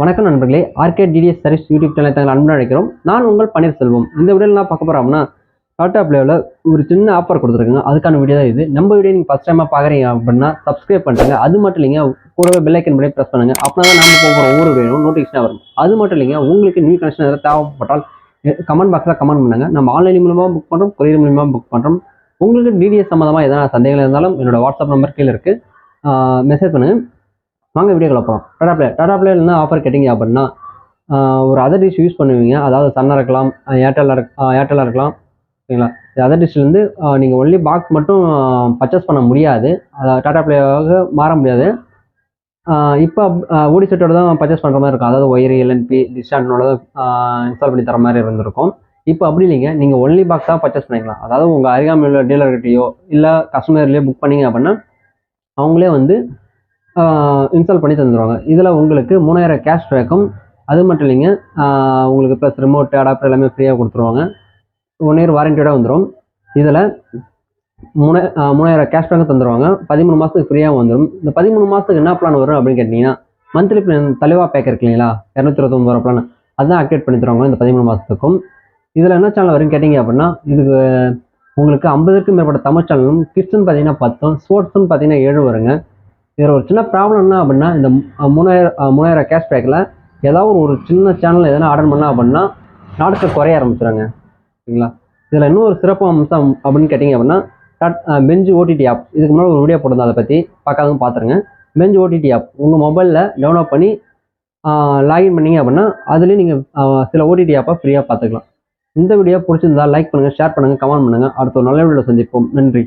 வணக்கம் நண்பர்களே RK DTS service YouTube channel தங்கள் அன்பு அழைக்கிறோம். நான் உங்கள் பன்னீர்செல்வம். இந்த வீடியோவில் நான் பார்க்க போகிறோம்னா டாட்டா பிளேவில் ஒரு சின்ன ஆஃபர் கொடுத்துருக்காங்க. அதுக்கான வீடியோ தான் இது. நம்ம வீடியோ நீங்கள் ஃபஸ்ட் டைமாக பார்க்குறீங்க அப்படின்னா சப்ஸ்கிரைப் பண்ணுறாங்க அது மட்டும் இல்லைங்க கூடவே பெல்லைக்கன் பண்ணி படி ப்ரெஸ் பண்ணுங்க. அப்படின்னா தான் நம்ம போகிற ஒவ்வொரு வீடியோ நோட்டிஃபிகேஷன் வரும். அது மட்டும் இல்லைங்க உங்களுக்கு நியூ கனெக்ஷன் எதாவது தேவைப்பட்டால் கமெண்ட் பாக்ஸில் கமெண்ட் பண்ணுங்கள் நம்ம ஆன்லைன் மூலமாக புக் பண்ணுறோம் கொரியர் மூலமாக புக் பண்ணுறோம் உங்களுக்கு டிடிஎஸ் சம்மந்தமாக எதனா சந்தேகங்கள் இருந்தாலும் என்னோட வாட்ஸ்அப் நம்பர் கீழே இருக்குது மெசேஜ் பண்ணுங்கள் வாங்க வீடியோ போகலாம் டாடா பிளே டாடா பிளேல என்ன ஆஃபர் கேட்டிங்க அப்படின்னா ஒரு அதர் டிஷ் யூஸ் பண்ணுவீங்க. அதாவது சன்னாக இருக்கலாம் ஏர்டெல்லாக இருக் ஏர்டெல்லாக இருக்கலாம். ஓகேங்களா அதர் டிஷ்லேருந்து நீங்கள் ஒன்லி பாக்ஸ் மட்டும் பர்ச்சேஸ் பண்ண முடியாது. அதாவது டாடா பிளேவாக மாற முடியாது. இப்போ ஓடி செட்டோட தான் பர்ச்சேஸ் பண்ணுற மாதிரி இருக்கும். அதாவது ஒயர் எல்என்பி டிஸ்டாண்டோட தான் இன்ஸ்டால் பண்ணி தர மாதிரி இருந்திருக்கும். இப்போ அப்படி இல்லைங்க. நீங்கள் ஒன்லி பாக்ஸ் தான் பர்ச்சேஸ் பண்ணிக்கலாம் அதாவது உங்கள் அருகாமையில் டீலர்கிட்டயோ இல்லை கஸ்டமர்லேயோ புக் பண்ணீங்க அப்படின்னா அவங்களே வந்து இன்ஸ்டால் பண்ணி தந்துடுவாங்க இதில் உங்களுக்கு மூணாயிரம் கேஷ் பேக்கும் அது மட்டும் இல்லைங்க உங்களுக்கு ப்ளஸ் ரிமோட் அடாப்டர் எல்லாமே ஃப்ரீயாக கொடுத்துருவாங்க. ஒன் இயர் வாரண்டியோட வந்துடும் இதில் மூணு மூணாயிரம் கேஷ் பேக்கும் தந்துடுவாங்க பதிமூணு மாதத்துக்கு ஃப்ரீயாக வந்துடும் இந்த பதிமூணு மாதத்துக்கு என்ன பிளான் வரும் அப்படின்னு கேட்டிங்கன்னா மந்த்லி பிளான் தலைவா பேக் இருக்கு இல்லைங்களா? இரநூத்தி இருபத்தொம்பது ரூபா பிளான் அதுதான் அப்டேட் பண்ணி தருவாங்க இந்த பதிமூணு மாதத்துக்கும் இதில் என்ன சேனல் வரும் கேட்டிங்க அப்படின்னா இதுக்கு உங்களுக்கு ஐம்பதுக்கும் மேற்பட்ட தமிழ் சேனலும் கிட்ஸுன்னு பார்த்தீங்கன்னா பத்தும் ஸ்போர்ட்ஸுன்னு பார்த்தீங்கன்னா ஏழு வருங்க. இதில் ஒரு சின்ன ப்ராப்ளம் என்ன அப்படின்னா இந்த மூணாயிரம் மூணாயிரம் கேஷ் பேக்கில் ஏதாவது ஒரு சின்ன சேனல் எதனா ஆர்டர் பண்ணா அப்படின்னா நாட்கள் குறைய ஆரம்பிச்சிடுறாங்க சரிங்களா? இதில் இன்னும் ஒரு சிறப்பு அம்சம் அப்படின்னு கேட்டிங்க அப்படின்னா டாட் பெஞ்சு ஓடிடி ஆப் இதுக்கு முன்னாடி ஒரு வீடியோ போட்டிருந்தோம் அதை பற்றி பார்க்காதவங்க பார்த்துருங்க பெஞ்சு ஓடிடி ஆப் உங்கள் மொபைலில் டவுன்லோட் பண்ணி லாகின் பண்ணீங்க அப்படின்னா அதுலேயும் நீங்கள் சில ஓடிடி ஆப்பை ஃப்ரீயாக பார்த்துக்கலாம் இந்த வீடியோ பிடிச்சிருந்தா லைக் பண்ணுங்கள் ஷேர் பண்ணுங்கள் கமெண்ட் பண்ணுங்கள் அடுத்த ஒரு நல்ல வீடியோவில் சந்திப்போம். நன்றி.